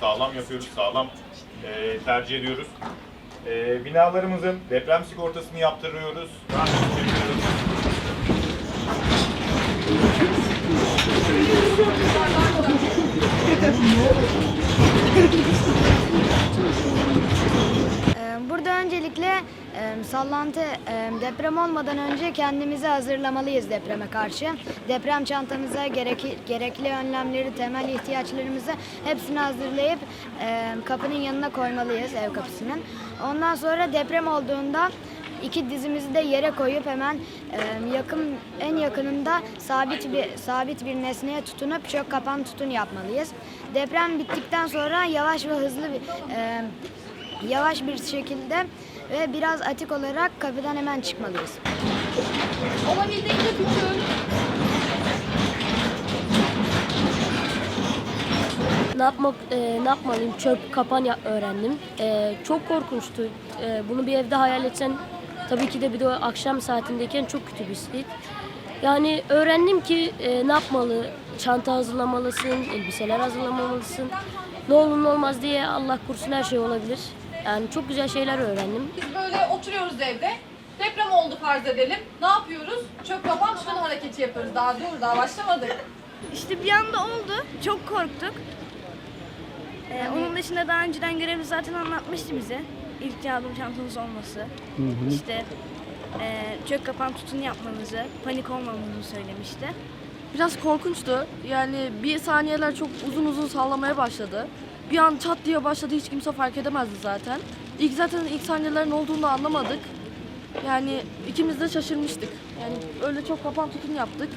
sağlam yapıyoruz, sağlam e, tercih ediyoruz. E, binalarımızın deprem sigortasını yaptırıyoruz. Ee, Burada öncelikle e, sallantı e, deprem olmadan önce kendimizi hazırlamalıyız depreme karşı. Deprem çantamıza gerekli, gerekli önlemleri, temel ihtiyaçlarımızı hepsini hazırlayıp e, kapının yanına koymalıyız ev kapısının. Ondan sonra deprem olduğunda iki dizimizi de yere koyup hemen e, yakın en yakınında sabit bir sabit bir nesneye tutunup çök kapan tutun yapmalıyız. Deprem bittikten sonra yavaş ve hızlı bir e, yavaş bir şekilde ve biraz atik olarak kapıdan hemen çıkmalıyız. Olabildiğince küçük. Ne yapmak e, ne yapmalıyım? Çöp kapan ya- öğrendim. E, çok korkunçtu. E, bunu bir evde hayal etsen tabii ki de bir de o akşam saatindeyken çok kötü bir his. Yani öğrendim ki e, ne yapmalı? Çanta hazırlamalısın, elbiseler hazırlamalısın. Ne olur ne olmaz diye Allah korusun her şey olabilir. Yani çok güzel şeyler öğrendim. Biz böyle oturuyoruz evde. Deprem oldu farz edelim. Ne yapıyoruz? Çök kapan tutun hareketi yapıyoruz. Daha dur, daha başlamadık. İşte bir anda oldu. Çok korktuk. Ee, onun dışında daha önceden görevli zaten anlatmıştı bize. İlk yardım çantamız olması. İşte e, çök kapan tutun yapmamızı, panik olmamamızı söylemişti. Biraz korkunçtu. Yani bir saniyeler çok uzun uzun sallamaya başladı. Bir an çat diye başladı hiç kimse fark edemezdi zaten. İlk zaten ilk saniyelerin olduğunu anlamadık. Yani ikimiz de şaşırmıştık. Yani öyle çok kapan tutun yaptık.